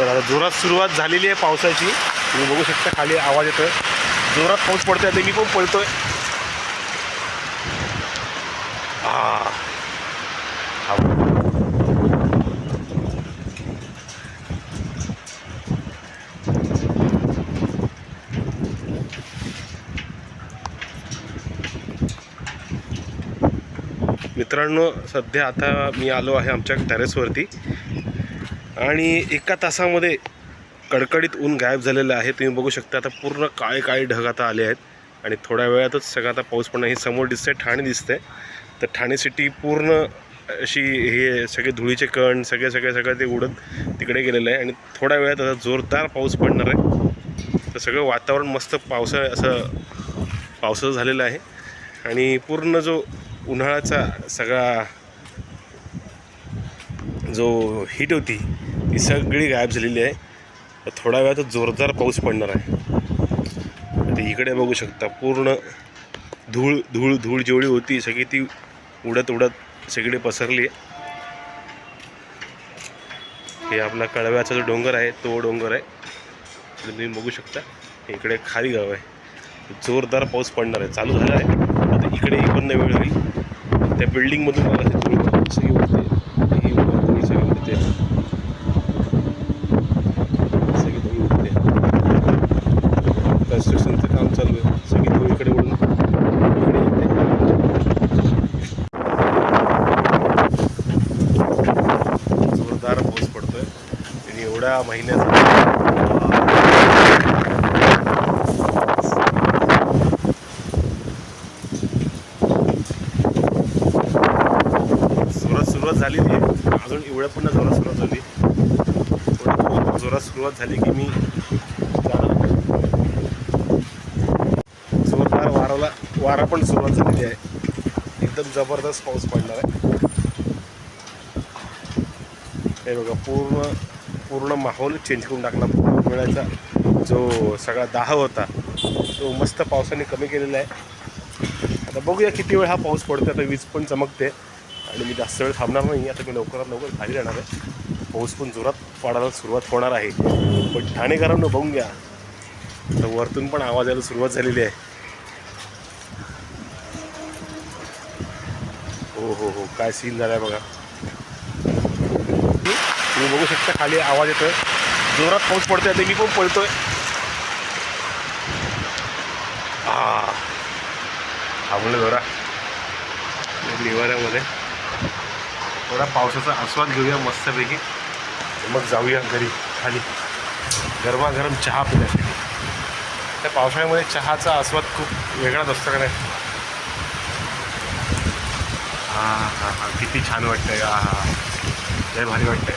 तर आता जोरात सुरुवात झालेली आहे पावसाची. तुम्ही बघू शकता खाली आवाज येतो जोरात पाऊस पडतो आहे मी पण पडतो आहे मित्रांनो सध्या आता मी आलो आहे आमच्या टेरेसवरती आणि एका तासामध्ये कडकडीत ऊन गायब झालेलं आहे. तुम्ही बघू शकता आता पूर्ण काळे काळे ढग आता आले आहेत. आणि थोड्या वेळातच सगळं आता पाऊस पडणं हे समोर दिसतंय ठाणे दिसतंय. तर ठाणे सिटी पूर्ण अशी हे सगळे धुळीचे कण सगळे सगळे सगळं ते उडत तिकडे गेलेलं आहे. आणि थोड्या वेळात आता जोरदार पाऊस पडणार आहे. तर सगळं वातावरण मस्त पावसा असं पावसाचं झालेलं आहे. आणि पूर्ण जो उन्हाळ्याचा सगळा जो हीट होती ती सगळी गायब झालेली आहे. थोड्या वेळात जोरदार पाऊस पडणार आहे. ते इकडे बघू शकता पूर्ण धूळ धूळ धूळ जेवढी होती सगळी ती उडत उडत सगळी पसरली. आहे हे आपला कळव्याचा जो डोंगर आहे तो डोंगर आहे. तुम्ही बघू शकता इकडे खाली गाव आहे. जोरदार पाऊस पडणार आहे. चालू झाला आहे. आता इकडे बंद वेळ होईल. त्या बिल्डिंगमधून मला सगळी उडते ही धूळ सगळी उडते सगळी धूळ उडते कन्स्ट्रक्शनचं काम चालू आहे. सगळी धूळ इकडे जोरदार पाऊस पडतोय. आणि एवढ्या महिन्याचा सुरुवात झाली ती. अजून एवढ्या पुन्हा जोरात सुरुवात झाली. थोडी जोरात सुरुवात झाली की मी वारा पण सुरुवात झालेली आहे. एकदम जबरदस्त पाऊस पडणार आहे. हे बघा पूर्ण पूर्ण माहोल चेंज करून टाकला. वेळाचा जो सगळा दाह होता तो मस्त पावसाने कमी केलेला आहे. आता बघूया किती वेळ हा पाऊस पडतो आता वीज पण चमकते. आणि मी जास्त वेळ थांबणार नाही. आता मी लवकरात लवकर खाली राहणार आहे. पाऊस पण जोरात पडायला सुरुवात होणार आहे. पण ठाणेकरांना बघून घ्या. तर वरतून पण आवाज यायला सुरुवात झालेली आहे. हो हो हो. काय सीन झाला आहे बघा. तुम्ही बघू शकता खाली आवाज येतोय. जोरात पाऊस पडतोय आता मी पण पळतोय आ. थांबलं जरा. निवाऱ्यामध्ये थोडा पावसाचा आस्वाद घेऊया मस्तपैकी. मग जाऊया घरी खाली. गरमागरम चहा पिण्यासाठी. त्या पावसाळ्यामध्ये चहाचा आस्वाद खूप वेगळाच असतो का नाही? हां हां हां. किती छान वाटतंय. हां हां. लय भारी वाटतंय.